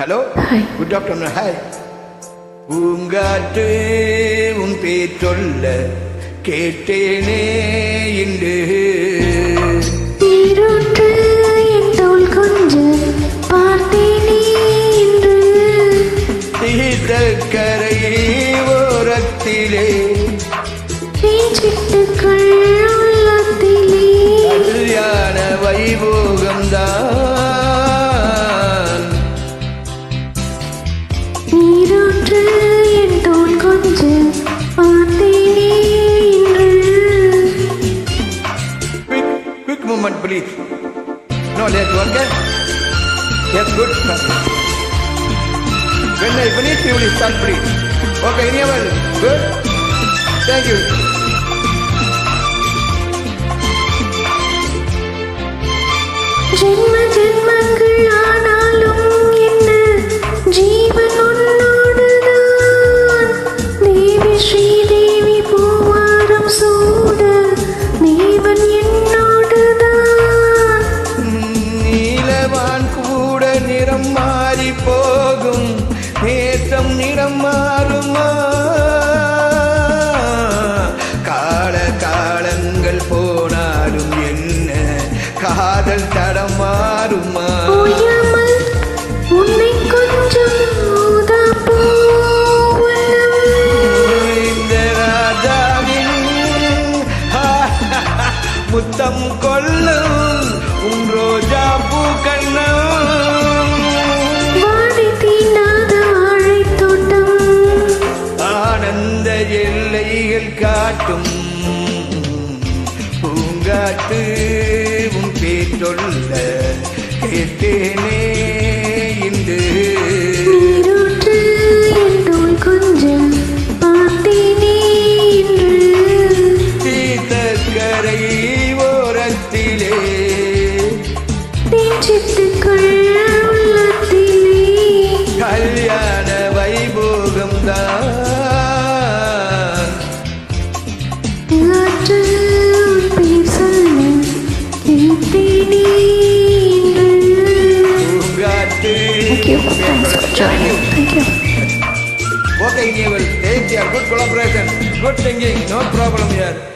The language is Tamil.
ஹலோ. குட் ஆஃப்டர்நூன் ஹாய் பூங்காற்று உன் பேர் சொல்ல கேட்டேனே இன்று. நீரூற்று என் தோள் கொஞ்சம் பார்த்தேனே இன்று. தீர்த்த கரை ஓரத்திலே பேச்சிட்டுக்கள் movement, please. No, let's one eh? Yes, good. When I finish, you will start, please. Okay, anyone? Good. Thank you. நிறம் மாறி போகும். நேற்றம் நிறம் மாறுமா? கால காலங்கள் போனாலும் என்ன? காதல் தடம் மாறுமா? முத்தம் கொல்லும் உன் ரோஜா பூ கண்ணம் காட்டும் பூங்காட்டு உன் பேர் சொல்ல கேட்டேனே இன்று. கொஞ்சம் பார்த்தேனே தீர்த்தக்கரை ஓரத்திலே தேஞ்சிட்டுக்கள் Thanks for. Thank you. Both Neville. Take care. Good collaboration. Good thinking. No problem here.